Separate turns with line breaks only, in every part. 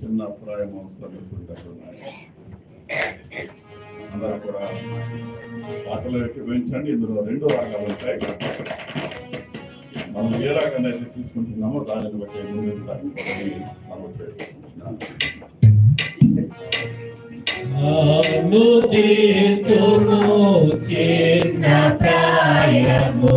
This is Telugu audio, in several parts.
చిన్న అభిప్రాయం సమర్పించుకుంటున్నాయి అందరూ కూడా పాటలు ఎక్కించండి ఇందులో రెండు రాగాలు ఉంటాయి. మనం ఏ రాగాన్ని అయితే తీసుకుంటున్నామో దానిని బట్టి ముందుకు సాగిపోవడానికి మనం చేసుకుంటున్నాం
చిన్న ప్రాయము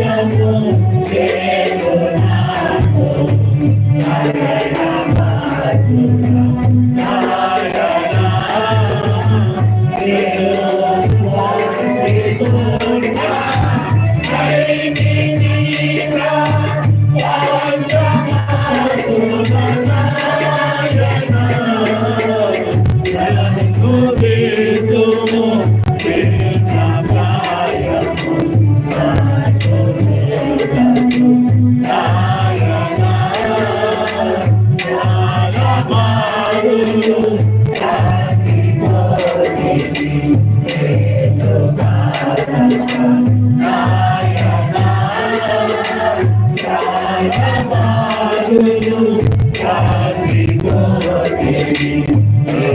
I
want. Thank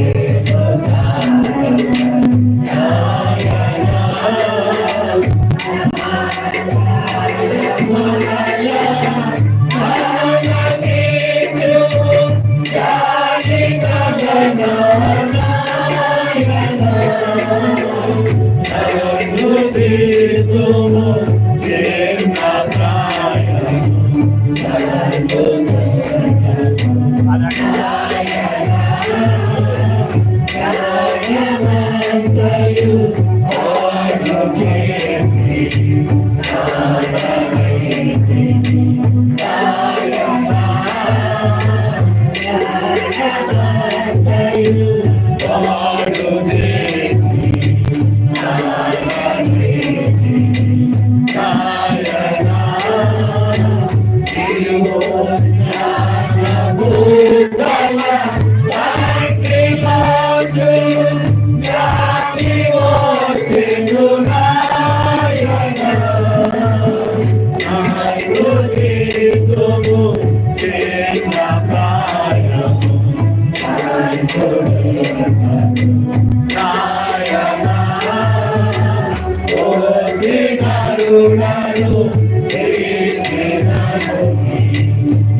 you.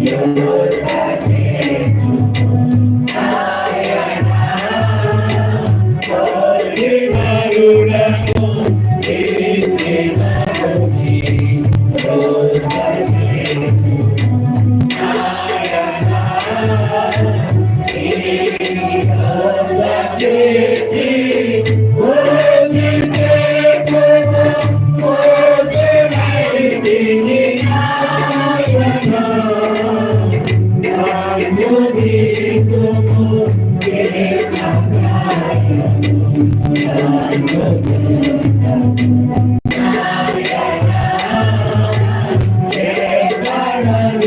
Yo